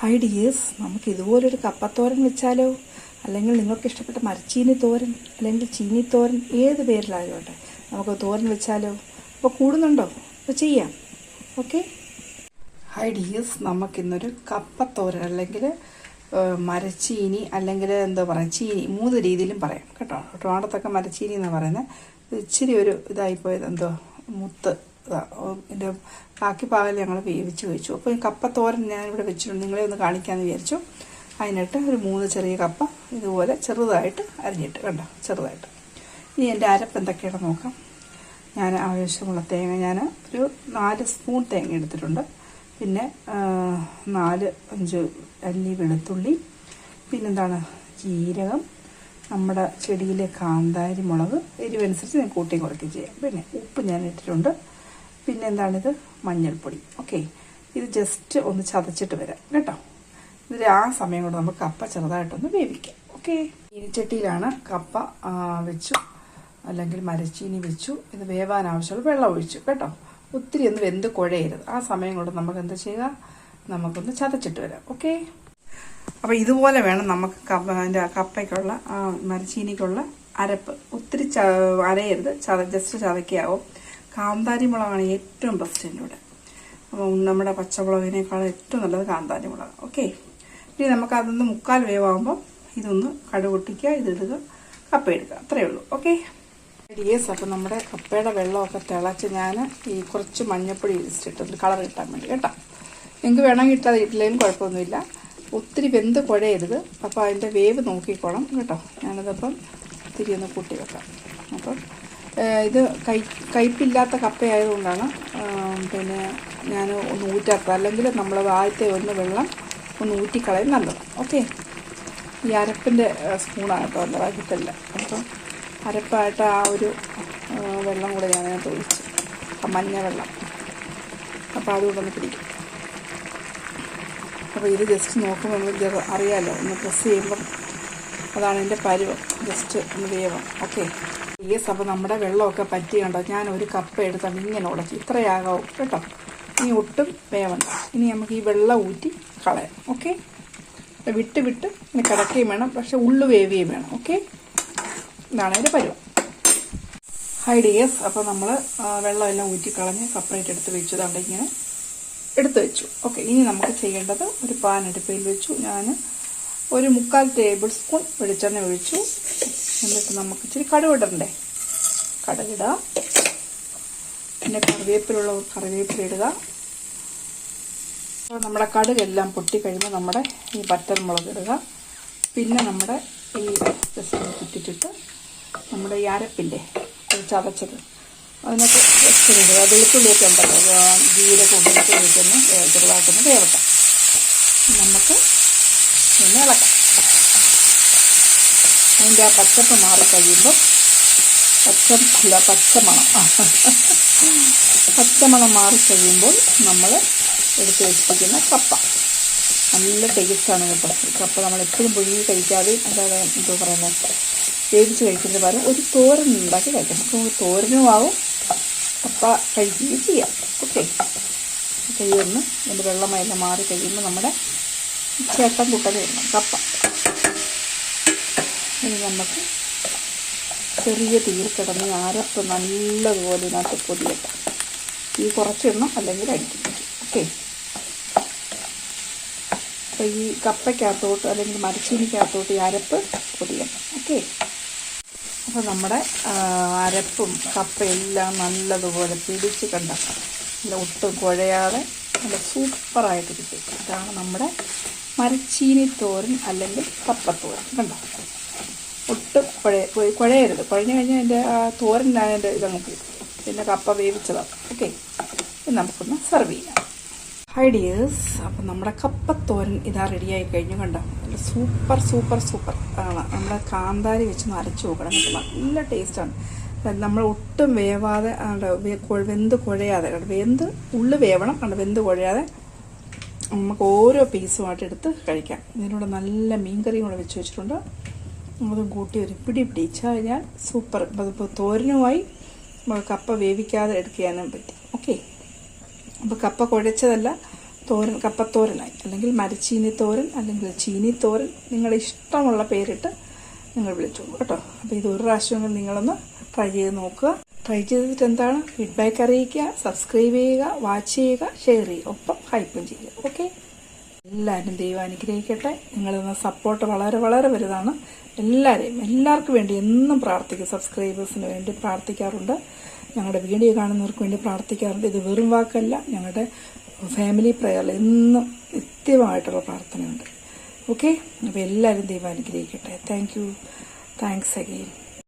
Hi dears നമുക്ക് ഇതുപോലൊരു കപ്പത്തോരൻ വെച്ചാലോ? അല്ലെങ്കിൽ നിങ്ങൾക്ക് ഇഷ്ടപ്പെട്ട മരച്ചീനി തോരൻ അല്ലെങ്കിൽ ചീനി തോരൻ ഏത് പേരിലായോട്ടെ നമുക്ക് തോരൻ വെച്ചാലോ? അപ്പോൾ കൂടുന്നുണ്ടോ? അപ്പോൾ ചെയ്യാം. ഓക്കെ ഹൈ ഡിയേഴ്സ് നമുക്കിന്നൊരു കപ്പത്തോരൻ അല്ലെങ്കിൽ മരച്ചീനി അല്ലെങ്കിൽ എന്താ പറയുക ചീനി മൂന്ന് രീതിയിലും പറയാം. കേട്ടോ? ട്രിവാണ്ടത്തൊക്കെ മരച്ചീനി എന്നാണ് പറയുന്നത് ഇച്ചിരി ഒരു ഇതായിപ്പോയത് എന്തോ? മുത്ത്. ഇതിന്റെ ബാക്കി പാകൽ ഞങ്ങൾ വേവിച്ച് വെച്ചു. അപ്പോൾ ഈ കപ്പത്തോരൻ ഞാൻ ഞാനിവിടെ വെച്ചിട്ടുണ്ട്. നിങ്ങളെ ഒന്ന് കാണിക്കാമെന്ന് വിചാരിച്ചു. അതിനിട്ട് ഒരു മൂന്ന് ചെറിയ കപ്പ ഇതുപോലെ ചെറുതായിട്ട് അരിഞ്ഞിട്ട് കണ്ടോ? ചെറുതായിട്ട്. ഇനി എന്റെ അരപ്പ് എന്തൊക്കെയാണെന്ന് നോക്കാം. ഞാൻ ആവശ്യമുള്ള തേങ്ങ ഞാൻ ഒരു നാല് സ്പൂൺ തേങ്ങ എടുത്തിട്ടുണ്ട്. പിന്നെ നാല് അഞ്ച് അല്ലി വെളുത്തുള്ളി. പിന്നെന്താണ്? ജീരകം. നമ്മുടെ ചെടിയിലെ കാന്താരി മുളക്. എരിവനുസരിച്ച് ഞാൻ കൂട്ടി കുറയ്ക്കുകയും ചെയ്യാം. പിന്നെ ഉപ്പ് ഞാൻ ഇട്ടിട്ടുണ്ട്. പിന്നെ എന്താണിത് മഞ്ഞൾപ്പൊടി. ഓക്കെ ഇത് ജസ്റ്റ് ഒന്ന് ചതച്ചിട്ട് വരാം. കേട്ടോ? ഇതിൽ ആ സമയം കൊണ്ട് നമുക്ക് കപ്പ ചെറുതായിട്ടൊന്ന് വേവിക്കാം. ഓക്കെ ഇനിച്ചട്ടിയിലാണ് കപ്പ വെച്ചു. അല്ലെങ്കിൽ മരച്ചീനി വെച്ചു. ഇത് വേവാൻ ആവശ്യമുള്ള വെള്ളം ഒഴിച്ചു. കേട്ടോ? ഒത്തിരി ഒന്ന് വെന്ത് കുഴയരുത്. ആ സമയം കൊണ്ട് നമുക്ക് എന്താ ചെയ്യുക? നമുക്കൊന്ന് ചതച്ചിട്ട് വരാം. ഓക്കെ അപ്പോൾ ഇതുപോലെ വേണം നമുക്ക് കപ്പ അതിന്റെ കപ്പയ്ക്കുള്ള മരച്ചീനിക്കുള്ള അരപ്പ്. ഒത്തിരി അരയരുത്. ചത ജസ്റ്റ് ചതക്കാവും കാന്താരി മുളകാണ് ഏറ്റവും ബെസ്റ്റ് എന്റെ കൂടെ. അപ്പം നമ്മുടെ പച്ചമുളകിനേക്കാൾ ഏറ്റവും നല്ലത് കാന്താരി മുളക് ഓക്കെ ഇനി നമുക്ക് അതൊന്ന് മുക്കാൽ വേവാകുമ്പോൾ ഇതൊന്ന് കടുകൊട്ടിക്കുക ഇതിടുക കപ്പ എടുക്കുക അത്രയേ ഉള്ളൂ ഓക്കെ ഡിയേഴ്സ് അപ്പം നമ്മുടെ കപ്പയുടെ വെള്ളമൊക്കെ തിളച്ച് ഞാൻ ഈ കുറച്ച് മഞ്ഞപ്പൊടി ഇടിച്ചിട്ടുണ്ട് കളർ കിട്ടാൻ വേണ്ടി കേട്ടോ. നിങ്ങൾക്ക് വേണമെങ്കിൽ ഇട്ടാൽ ഇട്ടില്ലെങ്കിലും കുഴപ്പമൊന്നുമില്ല. ഒത്തിരി വെന്ത് കുഴയരുത്. അപ്പോൾ അതിന്റെ വേവ് നോക്കിക്കോണം കേട്ടോ. ഞാനതപ്പം ഒന്ന് കൂട്ടി വെക്കാം. അപ്പം ഇത് കൈ കയ്പില്ലാത്ത കപ്പയായതുകൊണ്ടാണ്. പിന്നെ ഞാൻ ഒന്ന് ഊറ്റാത്തത്. അല്ലെങ്കിൽ നമ്മൾ ആദ്യത്തെ ഒന്ന് വെള്ളം ഒന്ന് ഊറ്റിക്കളയും നല്ലത്. ഓക്കെ? ഈ അരപ്പിന്റെ സ്പൂണാണ് കേട്ടോ എന്റെ വൈകിട്ടല്ല അപ്പം അരപ്പായിട്ട് ആ ഒരു വെള്ളം കൂടെ ഞാൻ അതിനകത്ത് ഒഴിച്ചു ആ മഞ്ഞ വെള്ളം. അപ്പോൾ അതുകൊണ്ട് ഒന്ന് പിടിക്കും. അപ്പോൾ ഇത് ജസ്റ്റ് നോക്കുമ്പോൾ നമ്മൾ അറിയാമല്ലോ ഒന്ന് പ്രസ് ചെയ്യുമ്പം അതാണ് എന്റെ പരുവം. ജസ്റ്റ് ഒന്ന് വേവം ഓക്കെ? യെസ് അപ്പോൾ നമ്മുടെ വെള്ളമൊക്കെ പറ്റി കണ്ടോ? ഞാൻ ഒരു കപ്പ് എടുത്താൽ ഇങ്ങനെ ഉടച്ച് ഇത്രയാകാവും കേട്ടോ. ഇനി ഒട്ടും വേവണ്ട. ഇനി നമുക്ക് ഈ വെള്ളം ഊറ്റി കളയാം. ഓക്കെ? വിട്ട് വിട്ട് ഇനി കിടക്കുകയും വേണം. പക്ഷെ ഉള്ളു വേവുകയും വേണം. ഓക്കെ? ഇതാണ് അതിന്റെ പരുവം ഹൈ ഡിയേഴ്സ് അപ്പോൾ നമ്മൾ വെള്ളമെല്ലാം ഊറ്റി കളഞ്ഞ് സെപ്പറേറ്റ് എടുത്ത് വെച്ചു. അതുകൊണ്ട് ഇങ്ങനെ എടുത്ത് വെച്ചു. ഓക്കെ ഇനി നമുക്ക് ചെയ്യേണ്ടത് ഒരു പാൻ അടുപ്പിൽ വെച്ചു. ഞാൻ ഒരു മുക്കാൽ ടേബിൾ സ്പൂൺ വെളിച്ചെണ്ണ ഒഴിച്ചു. എന്നിട്ട് നമുക്ക് ഇച്ചിരി കടുകിടണ്ടേ കടുകിടാം പിന്നെ കറിവേപ്പിലുള്ള കറിവേപ്പില ഇടുക. നമ്മുടെ കടുകെല്ലാം പൊട്ടിക്കഴിയുമ്പോൾ നമ്മുടെ ഈ പറ്റൽമുളക് ഇടുക. പിന്നെ നമ്മുടെ ഈ ജസ്റ്റ് കുത്തിച്ചിട്ട് നമ്മുടെ ഈ അരപ്പിന്റെ ചതച്ചത്. അതിനൊക്കെ ജസ്റ്റ് ഇടുക. വെളുത്തുള്ളിയൊക്കെ ഉണ്ടല്ലോ. ജീരകം വെളുത്തുള്ളിയൊക്കെ ഒന്ന് ചെറുതാക്കുന്നത് ചെറുതായിട്ടൊന്ന് നമുക്ക് ഒന്ന് ഇളക്കാം അതിന്റെ ആ പച്ചപ്പ് മാറിക്കഴിയുമ്പോൾ പച്ച അല്ല പച്ചമണം. പച്ചമണം മാറിക്കഴിയുമ്പോൾ നമ്മൾ എടുത്ത് വെച്ചിരിക്കുന്ന കപ്പ. നല്ല ടേസ്റ്റാണ് കേട്ടോ. കപ്പ നമ്മൾ എപ്പോഴും പുഴുങ്ങി കഴിക്കാതെ അതായത് എന്തോ പറയുന്നത് വേവിച്ച് കഴിക്കുന്നതിന് പകരം ഒരു തോരൻ ഉണ്ടാക്കി കഴിക്കാം നമുക്ക് തോരനും ആവും കപ്പ കഴിക്കുകയും ചെയ്യാം. ഓക്കെ കഴിയുമെന്ന് അതിന്റെ വെള്ളമയെല്ലാം മാറി കഴിയുമ്പോൾ നമ്മുടെ ചേട്ടൻ കൂട്ടത് ഇടണം കപ്പ. ഇനി നമുക്ക് ചെറിയ തീയിൽ കിടന്ന് അരപ്പ് നല്ലതുപോലെ ഇതിനകത്ത് പൊതിയട്ടെ ഈ കുറച്ചിടണം അല്ലെങ്കിൽ അടിക്കും ഓക്കെ. അപ്പോൾ ഈ കപ്പയ്ക്കകത്തോട്ട് അല്ലെങ്കിൽ മരച്ചീനിക്കകത്തോട്ട് ഈ അരപ്പ് പൊതിയണം ഓക്കെ. അപ്പോൾ നമ്മുടെ അരപ്പും കപ്പയെല്ലാം നല്ലതുപോലെ പിടിച്ച് കണ്ട. നല്ല ഒട്ടും കുഴയാതെ നല്ല സൂപ്പറായിട്ട് കിട്ടും ഇതാണ് നമ്മുടെ മരച്ചീനി തോരൻ അല്ലെങ്കിൽ കപ്പത്തോരൻ. കണ്ടോ? ഒട്ടും കുഴ- കുഴയരുത്. കുഴഞ്ഞു കഴിഞ്ഞാൽ അതിന്റെ ആ തോരനാണ് അതിന്റെ ഇതങ്ങ് പോകും. പിന്നെ കപ്പ വേവിച്ചതാണ് ഓക്കെ നമുക്കൊന്ന് സെർവ് ചെയ്യാം. ഹൈ ഡിയേഴ്സ് അപ്പം നമ്മുടെ കപ്പത്തോരൻ ഇതാ റെഡിയായി കഴിഞ്ഞു കണ്ടോ? നല്ല സൂപ്പർ സൂപ്പർ സൂപ്പർ ആണ്. നമ്മുടെ കാന്താരി വെച്ച് നരച്ച് നോക്കണം നല്ല ടേസ്റ്റാണ് നമ്മൾ ഒട്ടും വേവാതെ വെന്ത് കുഴയാതെ വെന്ത് ഉള്ളു വേവണം കണ്ടോ വെന്ത് കുഴയാതെ നമുക്ക് ഓരോ പീസുമായിട്ട് എടുത്ത് കഴിക്കാം. ഇതിനോട് നല്ല മീൻകറിയും കൂടെ വെച്ച് വെച്ചിട്ടുണ്ട്. അതും കൂട്ടി ഒരു പിടി പിടിച്ച് കഴിഞ്ഞാൽ സൂപ്പർ അതിപ്പോൾ തോരനുമായി കപ്പ വേവിക്കാതെ എടുക്കാനും പറ്റും. ഓക്കെ അപ്പോൾ കപ്പ കുഴച്ചതല്ല തോരൻ കപ്പത്തോരനായി അല്ലെങ്കിൽ മരച്ചീനി തോരൻ അല്ലെങ്കിൽ ചീനി തോരൻ. നിങ്ങളുടെ ഇഷ്ടമുള്ള പേരിട്ട് നിങ്ങൾ വിളിച്ചോളൂ. കേട്ടോ? അപ്പോൾ ഇത് ഒരു പ്രാവശ്യം നിങ്ങളൊന്ന് ട്രൈ ചെയ്ത് നോക്കുക. ട്രൈ ചെയ്തിട്ട് എന്താണ് ഫീഡ്ബാക്ക് അറിയിക്കുക സബ്സ്ക്രൈബ് ചെയ്യുക വാച്ച് ചെയ്യുക ഷെയർ ചെയ്യുക. ഒപ്പം ഹൈപ്പും ചെയ്യുക. ഓക്കെ എല്ലാവരും ദൈവം അനുഗ്രഹിക്കട്ടെ. നിങ്ങളെന്ന സപ്പോർട്ട് വളരെ വളരെ വലുതാണ്. എല്ലാവരെയും എല്ലാവർക്കും വേണ്ടി എന്നും പ്രാർത്ഥിക്കും. സബ്സ്ക്രൈബേഴ്സിന് വേണ്ടി പ്രാർത്ഥിക്കാറുണ്ട്. ഞങ്ങളുടെ വീഡിയോ കാണുന്നവർക്ക് വേണ്ടി പ്രാർത്ഥിക്കാറുണ്ട്. ഇത് വെറും വാക്കല്ല. ഞങ്ങളുടെ ഫാമിലി പ്രയറിൽ എന്നും നിത്യമായിട്ടുള്ള പ്രാർത്ഥനയുണ്ട്. ഓക്കെ അപ്പോൾ എല്ലാവരും ദൈവം അനുഗ്രഹിക്കട്ടെ. Thank you thanks again